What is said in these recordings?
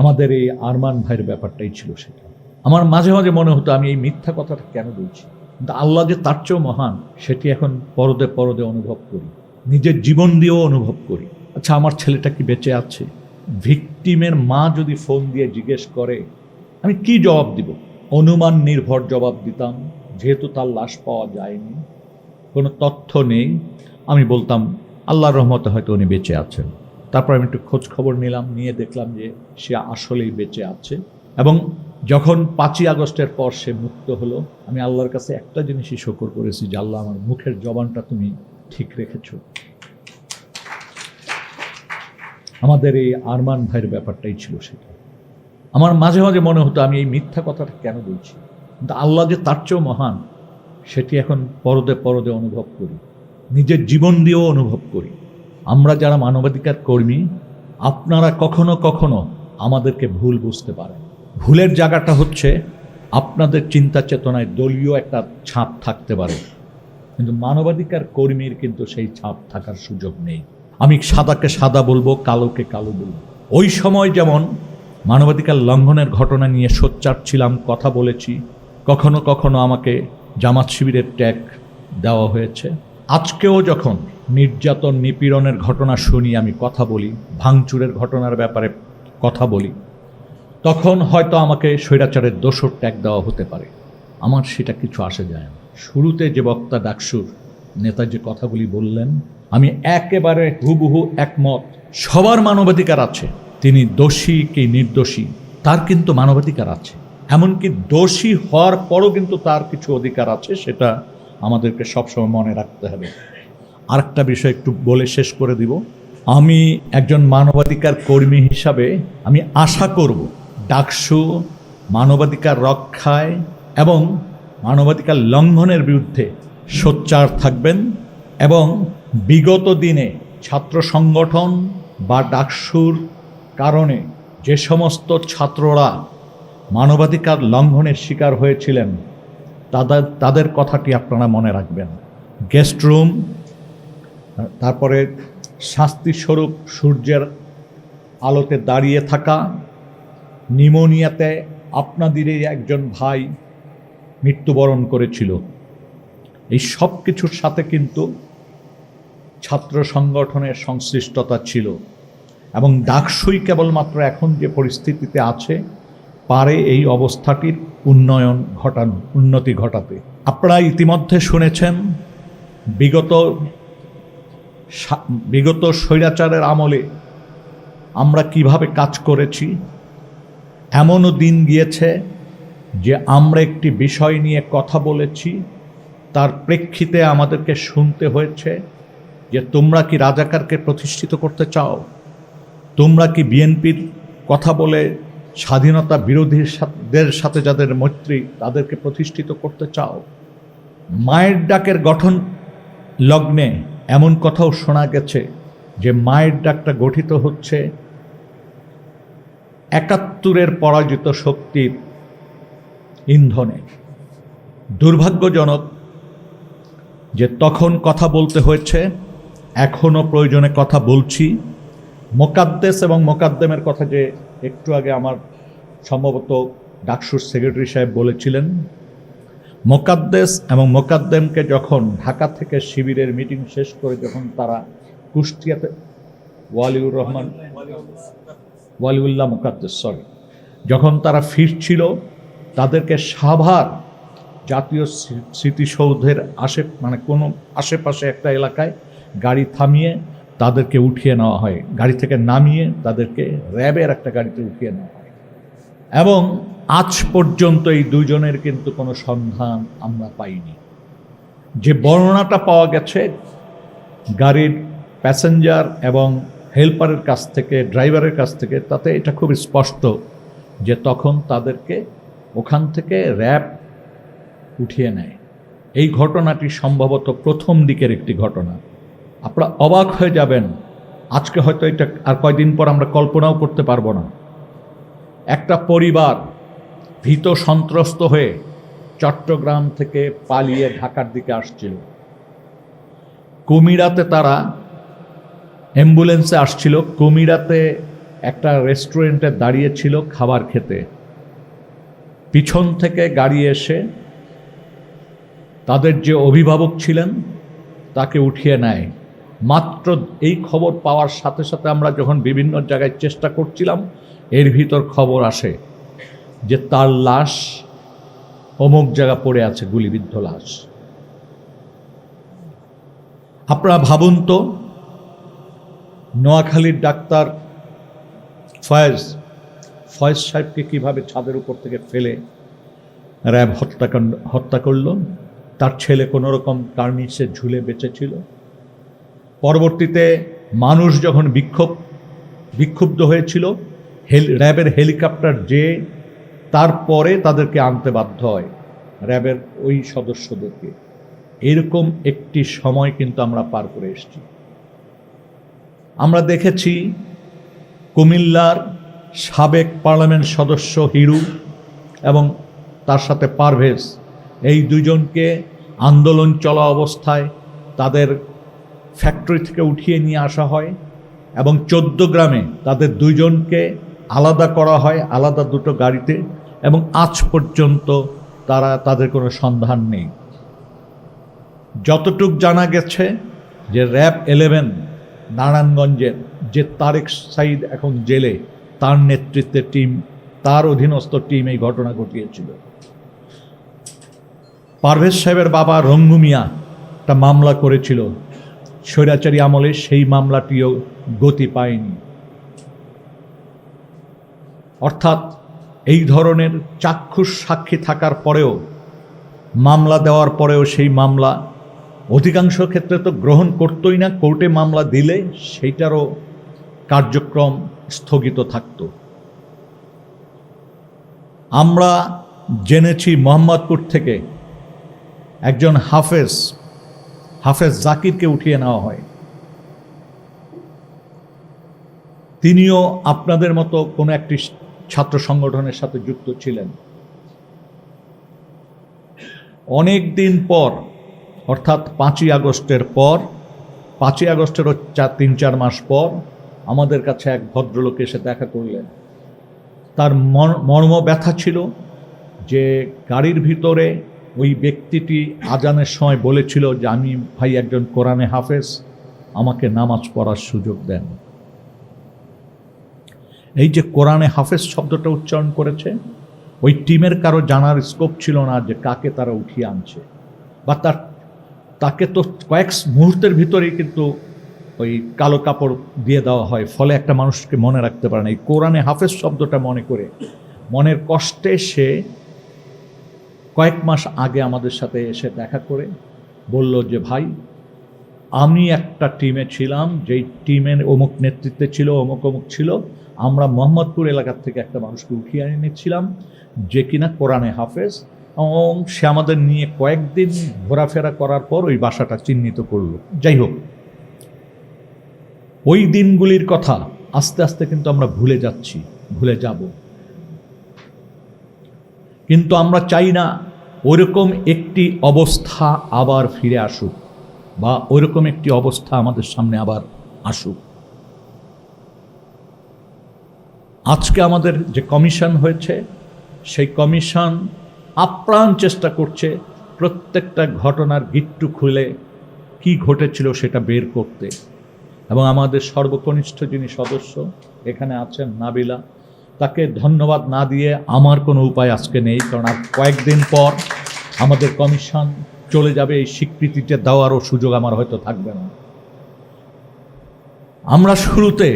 আমাদের এই আরমান ভাইয়ের ব্যাপারটাই ছিল সেটা। আমার মাঝে মাঝে মনে হতো, আমি এই মিথ্যা কথাটা কেন বলছি? কিন্তু আল্লাহ যে তার চেয়েও মহান, সেটি এখন পরদে পরদে অনুভব করি। নিজের জীবন দিয়েও অনুভব করি। আচ্ছা আমার ছেলেটা কি বেঁচে আছে? ভিকটিমের মা যদি ফোন দিয়ে জিজ্ঞেস করে, আমি কি জবাব দিব? অনুমান নির্ভর জবাব দিতাম, যেহেতু তার লাশ পাওয়া যায়নি, কোনো তথ্য নেই। আমি বলতাম, আল্লাহর রহমতে হয়তো উনি বেঁচে আছেন। তারপর আমি একটু খোঁজ খবর নিলাম, নিয়ে দেখলাম যে সে আসলেই বেঁচে আছে। এবং যখন পাঁচই আগস্টের পর সে মুক্ত হলো, আমি আল্লাহর কাছে একটা জিনিসই শকর করেছি যে আল্লাহ আমার মুখের জবানটা তুমি ঠিক রেখেছ। আমাদের এই আরমান ভাইয়ের ব্যাপারটাই ছিল সেটা। আমার মাঝে মাঝে মনে হতো আমি এই মিথ্যা কথাটা কেন বলছি? কিন্তু আল্লাহ যে তার চেয়েও মহান, সেটি এখন পরদে পরদে অনুভব করি। নিজের জীবন দিয়েও অনুভব করি। আমরা যারা মানবাধিকার কর্মী আপনারা কখনো কখনো আমাদেরকে ভুল বুঝতে পারেন। ভুলের জায়গাটা হচ্ছে আপনাদের চিন্তা চেতনায় দলীয় একটা ছাপ থাকতে পারে। কিন্তু মানবাধিকার কর্মীর কিন্তু সেই ছাপ থাকার সুযোগ নেই। আমি সাদাকে সাদা বলব, কালোকে কালো বলব। ওই সময় যেমন মানবাধিকার লঙ্ঘনের ঘটনা নিয়ে সোচ্চার ছিলাম, কথা বলেছি, কখনো কখনো আমাকে জামাত শিবিরের ট্যাগ দেওয়া হয়েছে। আজকেও যখন নির্যাতন নিপীড়নের ঘটনা শুনি, আমি কথা বলি, ভাঙচুরের ঘটনার ব্যাপারে কথা বলি, তখন হয়তো আমাকে স্বৈরাচারের দোষর ট্যাগ দেওয়া হতে পারে। আমার সেটা কিছু আসে যায় না। শুরুতে যে বক্তা ডাকসুর নেতা যে কথাগুলি বললেন, আমি একেবারে হুবহু একমত। সবার মানবাধিকার আছে। তিনি দোষী কি নির্দোষী, তার কিন্তু মানবাধিকার আছে। এমনকি দোষী হওয়ার পরও কিন্তু তার কিছু অধিকার আছে, সেটা আমাদেরকে সবসময় মনে রাখতে হবে। আরেকটা বিষয় একটু বলে শেষ করে দিব। আমি একজন মানবাধিকার কর্মী হিসাবে আমি আশা করব ডাকসু মানবাধিকার রক্ষায় এবং মানবাধিকার লঙ্ঘনের বিরুদ্ধে সোচ্চার থাকবেন এবং বিগত দিনে ছাত্র সংগঠন বা ডাকসুর কারণে যে সমস্ত ছাত্ররা মানবাধিকার লঙ্ঘনের শিকার হয়েছিলেন তাদের তাদের কথাটি আপনারা মনে রাখবেন। গেস্ট রুম, তারপরে শাস্তিস্বরূপ সূর্যের আলোতে দাঁড়িয়ে থাকা, নিমোনিয়াতে আপনাদেরই একজন ভাই মৃত্যুবরণ করেছিল। এই সব কিছুর সাথে কিন্তু ছাত্র সংগঠনের সংশ্লিষ্টতা ছিল এবং ডাকসই কেবলমাত্র এখন যে পরিস্থিতিতে আছে পারে এই অবস্থাটির উন্নয়ন ঘটানো, উন্নতি ঘটাতে। আপনারা ইতিমধ্যে শুনেছেন, বিগত বিগত স্বৈরাচারের আমলে আমরা কীভাবে কাজ করেছি, এমনও দিন গিয়েছে যে আমরা একটি বিষয় নিয়ে কথা বলেছি, তার প্রেক্ষিতে আমাদেরকে শুনতে হয়েছে যে তোমরা কি রাজাকারকে প্রতিষ্ঠিত করতে চাও? তোমরা কি বিএনপির কথা বলে স্বাধীনতা বিরোধীর সাথে সাথে যাদের মৈত্রী তাদেরকে প্রতিষ্ঠিত করতে চাও। মায়ের ডাকের গঠন লগ্নে এমন কথাও শোনা গেছে যে মায়ের ডাকটা গঠিত হচ্ছে একাত্তরের পরাজিত শক্তির ইন্ধনে। দুর্ভাগ্যজনক যে তখন কথা বলতে হয়েছে এখনও প্রয়োজনে কথা বলছি। মোকাদ্দেস এবং মোকাদ্দেমের কথা যে একটু আগে আমার সম্ভবত ডাকসুর সেক্রেটারি সাহেব বলেছিলেন, মোকাদ্দেস এবং মোকাদ্দেমকে যখন ঢাকা থেকে শিবিরের মিটিং শেষ করে যখন তারা কুষ্টিয়াতে ওয়ালিউর রহমান, ওয়ালিউল্লাহ মোকাদ্দেস সরি যখন তারা ফিরছিল, তাদেরকে সাভার জাতীয় স্মৃতিসৌধের আশে মানে কোনো আশেপাশে একটা এলাকায় গাড়ি থামিয়ে তাদেরকে উঠিয়ে নেওয়া হয়। গাড়ি থেকে নামিয়ে তাদেরকে র্যাবের একটা গাড়িতে উঠিয়ে নেওয়া হয়। এবং আজ পর্যন্ত এই দুজনের কিন্তু কোনো সন্ধান আমরা পাইনি। যে বর্ণনাটা পাওয়া গেছে, গাড়ির প্যাসেঞ্জার এবং হেল্পারের কাছ থেকে, ড্রাইভারের কাছ থেকে, তাতে এটা খুব স্পষ্ট যে তখন তাদেরকে ওখান থেকে র্যাব উঠিয়ে নেয়। এই ঘটনাটি সম্ভবত প্রথম দিকের একটি ঘটনা। আপনারা অবাক হয়ে যাবেন। আজকে হয়তো এটা আর কয়দিন পর আমরা কল্পনাও করতে পারব না। একটা পরিবার ভীত সন্ত্রস্ত হয়ে চট্টগ্রাম থেকে পালিয়ে ঢাকার দিকে আসছিল। কুমিরাতে তারা অ্যাম্বুলেন্সে আসছিল। কুমিরাতে একটা রেস্টুরেন্টে দাঁড়িয়েছিল খাবার খেতে। পিছন থেকে গাড়ি এসে তাদের যে অভিভাবক ছিলেন, তাকে উঠিয়ে নেয়। মাত্র এই খবর পাওয়ার সাথে সাথে আমরা যখন বিভিন্ন জায়গায় চেষ্টা করছিলাম, এর ভিতর খবর আসে যে তার লাশ অমুক জায়গা পড়ে আছে, গুলিবিদ্ধ লাশ। আপনারা ভাবুন তো, নোয়াখালীর ডাক্তার ফয়েজ ফয়েজ সাহেবকে কীভাবে ছাদের উপর থেকে ফেলে র্যাব হত্যাকাণ্ড, হত্যা করল? তার ছেলে কোনো রকম তার নিচে ঝুলে বেঁচেছিল পরবর্তীতে মানুষ যখন বিক্ষোভ, বিক্ষুব্ধ হয়েছিল, হেল, র্যাবের হেলিকপ্টার যে, তারপরে তাদেরকে আনতে বাধ্য হয়, র্যাবের ওই সদস্যদেরকে। এরকম একটি সময় কিন্তু আমরা পার করে এসেছি। আমরা দেখেছি কুমিল্লার সাবেক পার্লামেন্ট সদস্য হিরু এবং তার সাথে পারভেজ, এই দুজনকে আন্দোলন চলা অবস্থায় তাদের ফ্যাক্টরি থেকে উঠিয়ে নিয়ে আসা হয় এবং চোদ্দ গ্রামে তাদের দুইজনকে আলাদা করা হয়, আলাদা দুটো গাড়িতে এবং আজ পর্যন্ত তারা তাদের কোনো সন্ধান নেই। যতটুক জানা গেছে যে র্যাব এলেভেন নারায়ণগঞ্জের যে তারেক সাইদ এখন জেলে, তার নেতৃত্বে টিম, তার অধীনস্থ টিম এই ঘটনা ঘটিয়েছিল। পারভেজ সাহেবের বাবা রঙ্গু মিয়া একটা মামলা করেছিল। স্বৈরাচারী আমলে সেই মামলাটিও গতি পায়নি। অর্থাৎ এই ধরনের চাক্ষুষ সাক্ষী থাকার পরেও, মামলা দেওয়ার পরেও সেই মামলা অধিকাংশ ক্ষেত্রে তো গ্রহণ করতোই না, কোর্টে মামলা দিলে সেইটারও কার্যক্রম স্থগিত থাকত। আমরা জেনেছি মোহাম্মদপুর থেকে একজন হাফেজ হাফেজ জাকিরকে উঠিয়ে নেওয়া হয়। তিনিও আপনাদের মতো কোনো একটি ছাত্র সংগঠনের সাথে যুক্ত ছিলেন। অনেক দিন পর, অর্থাৎ পাঁচই আগস্টের পর, পাঁচই আগস্টেরও চার, তিন, চার মাস পর, আমাদের কাছে এক ভদ্রলোক এসে দেখা করলেন। তার মর্ম ব্যথা ছিল যে গাড়ির ভিতরে ওই ব্যক্তিটি আজানের সময় বলেছিল যে, আমি ভাই একজন কোরআনে হাফেজ, আমাকে নামাজ পড়ার সুযোগ দেন। এই যে কোরআনে হাফেজ শব্দটা উচ্চারণ করেছে, ওই টিমের কারও জানার স্কোপ ছিল না যে কাকে তারা উঠিয়ে আনছে। বা তার, তাকে তো কয়েক মুহূর্তের ভিতরেই কিন্তু ওই কালো কাপড় দিয়ে দেওয়া হয়, ফলে একটা মানুষকে মনে রাখতে পারে না। এই কোরআনে হাফেজ শব্দটা মনে করে, মনের কষ্টে সে কয়েক মাস আগে আমাদের সাথে এসে দেখা করে বলল যে, ভাই, আমি একটা টিমে ছিলাম, যেই টিমের অমুক নেতৃত্বে ছিল, অমুক অমুক ছিল, আমরা মোহাম্মদপুর এলাকার থেকে একটা মানুষকে উঠিয়ে এনেছিলাম, যে কিনা কোরআনে হাফেজ এবং সে আমাদের নিয়ে কয়েকদিন ঘোরাফেরা করার পর ওই বাসাটা চিহ্নিত করল। যাই হোক, ওই দিনগুলির কথা আস্তে আস্তে কিন্তু আমরা ভুলে যাচ্ছি, ভুলে যাব। কিন্তু আমরা চাই না ওরকম একটি অবস্থা আবার ফিরে আসুক বা ওইরকম একটি অবস্থা আমাদের সামনে আবার আসুক। আজকে আমাদের যে কমিশন হয়েছে, সেই কমিশন আপ্রাণ চেষ্টা করছে প্রত্যেকটা ঘটনার গিট্টু খুলে কি ঘটেছিল সেটা বের করতে। এবং আমাদের সর্বকনিষ্ঠ যিনি সদস্য এখানে আছেন, নাবিলা তাকে ধন্যবাদ না দিয়ে আমার কোনো উপায় আজকে নেই, কারণ আর কয়েকদিন পর আমাদের কমিশন চলে যাবে, এই স্বীকৃতিটা দেওয়ারও সুযোগ আমার হয়তো থাকবে না। আমরা শুরুতে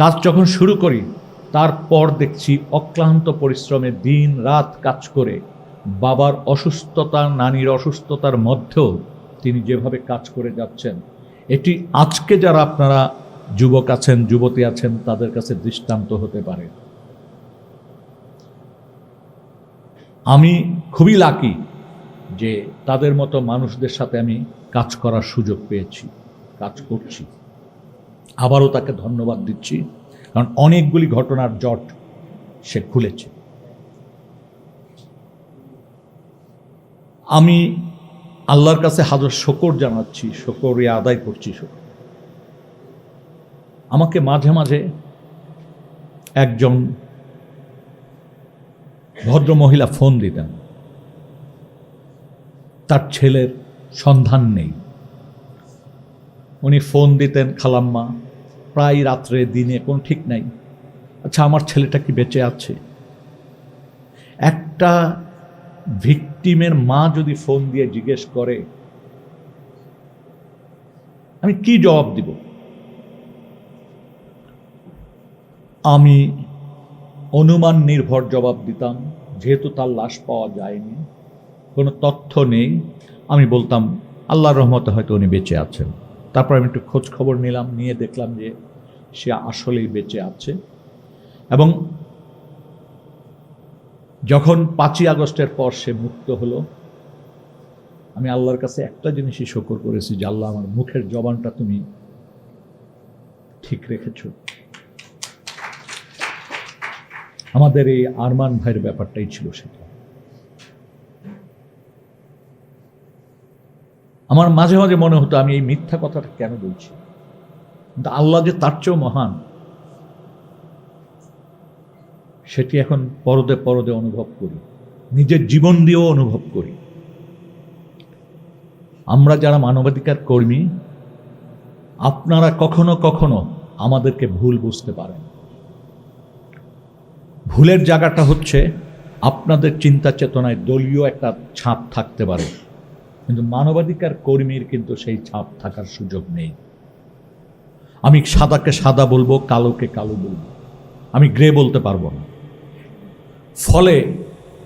কাজ যখন শুরু করি, তারপর দেখছি অক্লান্ত পরিশ্রমে দিন রাত কাজ করে বাবার অসুস্থতা, নানির অসুস্থতার মধ্যেও তিনি যেভাবে কাজ করে যাচ্ছেন, এটি আজকে যারা আপনারা যুবক আছেন, যুবতী আছেন, তাদের কাছে দৃষ্টান্ত হতে পারে। আমি খুবই লাকি যে তাদের মতো মানুষদের সাথে আমি কাজ করার সুযোগ পেয়েছি, কাজ করছি। আবারও তাকে ধন্যবাদ দিচ্ছি, কারণ অনেকগুলি ঘটনার জট সে খুলেছে। আমি আল্লাহর কাছে হাজার শকর জানাচ্ছি শকর আদায় করছি শকর আমাকে মাঝে মাঝে একজন ভদ্র মহিলা ফোন দিতেন। তার ছেলের সন্ধান নেই। উনি ফোন দিতেন, খালাম্মা, প্রায় রাত্রে, দিনে, কোনো ঠিক নাই। আচ্ছা আমার ছেলেটা কি বেঁচে আছে? একটা ভিকটিমের মা যদি ফোন দিয়ে জিজ্ঞেস করে, আমি কি জবাব দিব? আমি অনুমান নির্ভর জবাব দিতাম, যেহেতু তার লাশ পাওয়া যায়নি, কোনো তথ্য নেই। আমি বলতাম, আল্লাহর রহমতে হয়তো উনি বেঁচে আছেন। তারপর আমি একটু খোঁজ খবর নিলাম, নিয়ে দেখলাম যে সে আসলেই বেঁচে আছে। এবং যখন পাঁচই আগস্টের পর সে মুক্ত হলো, আমি আল্লাহর কাছে একটা জিনিসই শকর করেছি যে আল্লাহ আমার মুখের জবানটা তুমি ঠিক রেখেছ। আমাদের এই আরমান ভাইয়ের ব্যাপারটাই ছিল সেটা। আমার মাঝে মাঝে মনে হতো আমি এই মিথ্যা কথাটা কেন বলছি? আল্লাহ যে তার চেয়েও মহান, সেটি এখন পরদে পরদে অনুভব করি, নিজের জীবন দিয়েও অনুভব করি। আমরা যারা মানবাধিকার কর্মী, আপনারা কখনো কখনো আমাদেরকে ভুল বুঝতে পারেন। ভুলের জায়গাটা হচ্ছে আপনাদের চিন্তা চেতনায় দলীয় একটা ছাপ থাকতে পারে। কিন্তু মানবাধিকার কর্মীর কিন্তু সেই ছাপ থাকার সুযোগ নেই। আমি সাদাকে সাদা বলব, কালোকে কালো বলব। আমি গ্রে বলতে পারব না। ফলে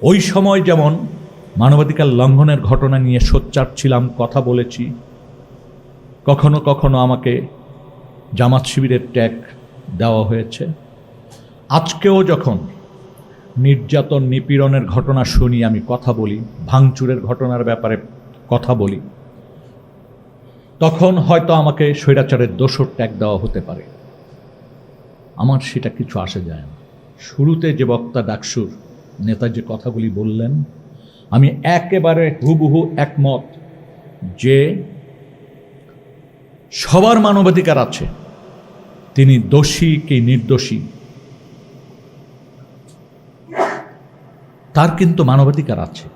ওই সময় যেমন মানবাধিকার লঙ্ঘনের ঘটনা নিয়ে সোচ্চার ছিলাম, কথা বলেছি, কখনো কখনো আমাকে জামাত শিবিরের ট্যাগ দেওয়া হয়েছে। আজকেও যখন নির্যাতন নিপীড়নের ঘটনা শুনি, আমি কথা বলি, ভাঙচুরের ঘটনার ব্যাপারে কথা বলি, তখন হয়তো আমাকে স্বৈরাচারের দোষর ট্যাগ দেওয়া হতে পারে। আমার সেটা কিছু আসে যায় না। শুরুতে যে বক্তা ডাকসুর নেতা যে কথাগুলি বললেন, আমি একেবারে হুবহু একমত যে সবার মানবাধিকার আছে। তিনি দোষী কি নির্দোষী তার কিন্তু মানবাধিকার আছে।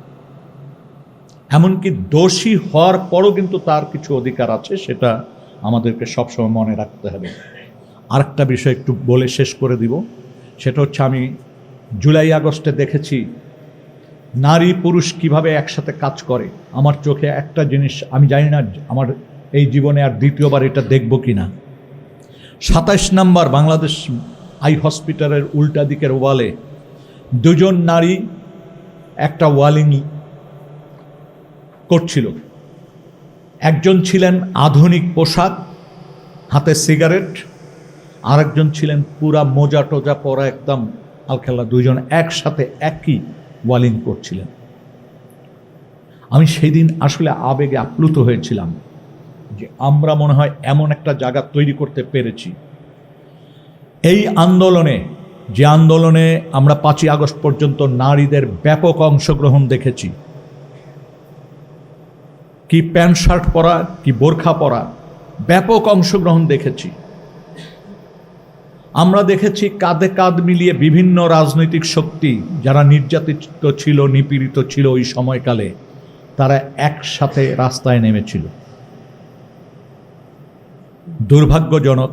এমনকি দোষী হওয়ার পরও কিন্তু তার কিছু অধিকার আছে, সেটা আমাদেরকে সবসময় মনে রাখতে হবে। আরেকটা বিষয় একটু বলে শেষ করে দিব। সেটা হচ্ছে আমি জুলাই আগস্টে দেখেছি, নারী পুরুষ কীভাবে একসাথে কাজ করে। আমার চোখে একটা জিনিস, আমি জানি না আমার এই জীবনে আর দ্বিতীয়বার এটা দেখব কি না সাতাইশ নাম্বার, বাংলাদেশ আই হসপিটালের উল্টা দিকের ওয়ালে দুজন নারী একটা ওয়ালিং করছিল। একজন ছিলেন আধুনিক পোশাক, হাতে সিগারেট, আরেকজন ছিলেন পুরা মোজা টোজা পরা একদম আলখেল্লা। দুইজন একসাথে একই ওয়ালিং করছিলেন। আমি সেই দিন আসলে আবেগে আপ্লুত হয়েছিলাম যে আমরা মনে হয় এমন একটা জায়গা তৈরি করতে পেরেছি। এই আন্দোলনে যে আন্দোলনে আমরা পাঁচই আগস্ট পর্যন্ত নারীদের ব্যাপক অংশগ্রহণ দেখেছি। কি প্যান্ট শার্ট পরা, কি বোরখা পরা, ব্যাপক অংশগ্রহণ দেখেছি। আমরা দেখেছি কাঁধে কাঁধ মিলিয়ে বিভিন্ন রাজনৈতিক শক্তি যারা নির্যাতিত ছিল, নিপীড়িত ছিল ওই সময়কালে, তারা একসাথে রাস্তায় নেমেছিল। দুর্ভাগ্যজনক,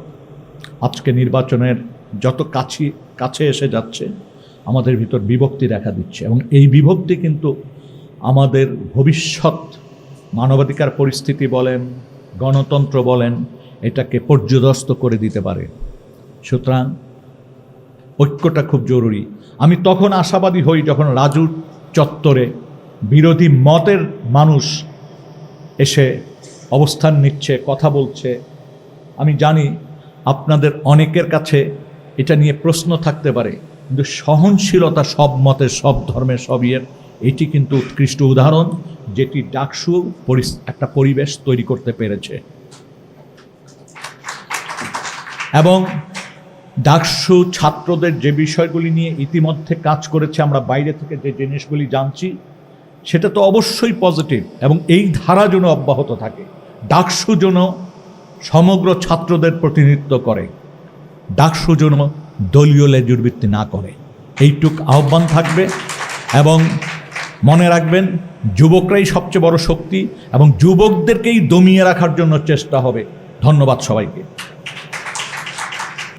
আজকে নির্বাচনের যত কাছি কাছে এসে যাচ্ছে, আমাদের ভিতর বিভক্তি দেখা দিচ্ছে এবং এই বিভক্তি কিন্তু আমাদের ভবিষ্যৎ মানবাধিকার পরিস্থিতি বলেন, গণতন্ত্র বলেন, এটাকে পর্যদস্ত করে দিতে পারে। সুতরাং ঐক্যটা খুব জরুরি। আমি তখন আশাবাদী হই যখন রাজু চত্বরে বিরোধী মতের মানুষ এসে অবস্থান নিচ্ছে, কথা বলছে। আমি জানি আপনাদের অনেকের কাছে এটা নিয়ে প্রশ্ন থাকতে পারে। কিন্তু সহনশীলতা সব মতের, সব ধর্মের, সব ইয়ের, এটি কিন্তু উৎকৃষ্ট উদাহরণ যেটি ডাকসু একটা পরিবেশ তৈরি করতে পেরেছে। এবং ডাকসু ছাত্রদের যে বিষয়গুলি নিয়ে ইতিমধ্যে কাজ করেছে, আমরা বাইরে থেকে যে জিনিসগুলি জানছি, সেটা তো অবশ্যই পজিটিভ এবং এই ধারা যেন অব্যাহত থাকে। ডাকসু যেন সমগ্র ছাত্রদের প্রতিনিধিত্ব করে। ডাকসু যেন দলীয় লেজুরবৃত্তি না করে। এইটুক আহ্বান থাকবে এবং মনে রাখবেন, যুবকরাই সবচেয়ে বড় শক্তি এবং যুবকদেরকেই দমিয়ে রাখার জন্য চেষ্টা হবে। ধন্যবাদ সবাইকে।